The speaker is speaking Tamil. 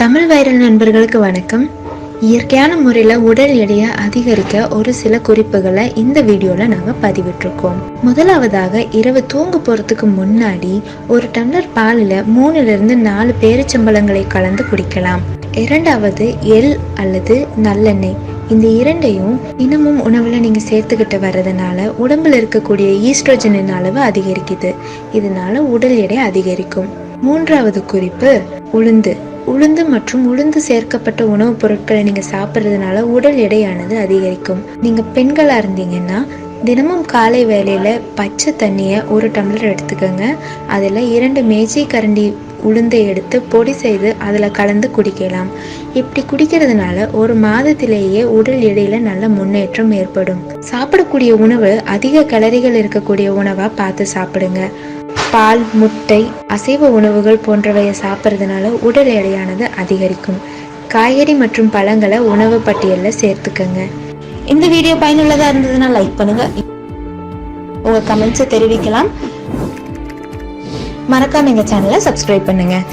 தமிழ் வைரல் நண்பர்களுக்கு வணக்கம். இயற்கையான முறையில் உடல் எடையை அதிகரிக்க ஒரு சில குறிப்புகளை இந்த வீடியோவில் நாங்கள் பதிவிட்டிருக்கோம். முதலாவதாக இரவு தூங்க போகிறதுக்கு முன்னாடி ஒரு டம்ளர் பாலில் மூணுலேருந்து நாலு பேரிச்சம்பழங்களை கலந்து குடிக்கலாம். இரண்டாவது எள் அல்லது நல்லெண்ணெய். இந்த இரண்டையும் தினமும் உணவில் நீங்கள் சேர்த்துக்கிட்டு வர்றதுனால உடம்புல இருக்கக்கூடிய ஈஸ்ட்ரோஜனின் அளவு அதிகரிக்குது. இதனால உடல் எடை அதிகரிக்கும். மூன்றாவது குறிப்பு உளுந்து. உளுந்து மற்றும் உளுந்து சேர்க்கப்பட்ட உணவுப் பொருட்களை நீங்கள் சாப்பிட்றதுனால உடல் எடையானது அதிகரிக்கும். நீங்கள் பெண்களாக இருந்தீங்கன்னா தினமும் காலை வேளையில் பச்சை தண்ணியை ஒரு டம்ளர் எடுத்துக்கோங்க. அதில் இரண்டு மேஜை கரண்டி உளுந்தை எடுத்து பொடி செய்து அதில் கலந்து குடிக்கலாம். இப்படி குடிக்கிறதுனால ஒரு மாதத்திலேயே உடல் எடையில நல்ல முன்னேற்றம் ஏற்படும். சாப்பிடக்கூடிய உணவு அதிக கலரிகள் இருக்கக்கூடிய உணவாக பார்த்து சாப்பிடுங்க. பால் முட்டை அசைவ உணவுகள் போன்றவையை சாப்பிட்றதுனால உடல் எடையானது அதிகரிக்கும். காய்கறி மற்றும் பழங்களை உணவு பட்டியலில் சேர்த்துக்கங்க. இந்த வீடியோ பயனுள்ளதாக இருந்ததுன்னா லைக் பண்ணுங்க. உங்கள் கமெண்ட்ஸை தெரிவிக்கலாம். மறக்காம எங்கள் சேனலை சப்ஸ்கிரைப் பண்ணுங்கள்